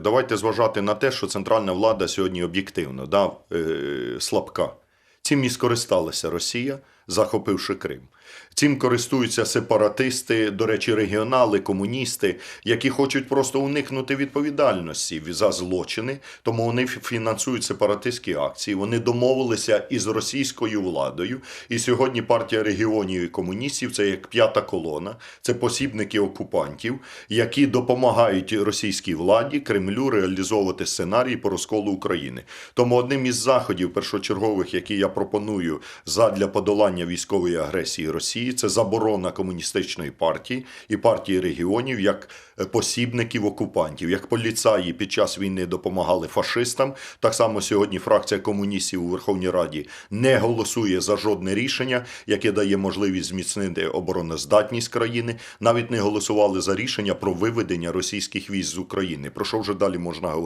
Давайте зважати на те, що центральна влада сьогодні об'єктивно да, е, слабка. Цим і скористалася Росія, захопивши Крим. Цим користуються сепаратисти, до речі, регіонали, комуністи, які хочуть просто уникнути відповідальності за злочини, тому вони фінансують сепаратистські акції. Вони домовилися із російською владою. І сьогодні партія регіонів і комуністів це як п'ята колона, це посібники окупантів, які допомагають російській владі Кремлю реалізовувати сценарій по розколу України. Тому одним із заходів першочергових, які я пропоную задля подолання військової агресії Росії, це заборона комуністичної партії і партії регіонів як е, посібників окупантів, як поліцаї під час війни допомагали фашистам. Так само сьогодні фракція комуністів у Верховній Раді не голосує за жодне рішення, яке дає можливість зміцнити обороноздатність країни. Навіть не голосували за рішення про виведення російських військ з України. Про що вже далі можна говорити?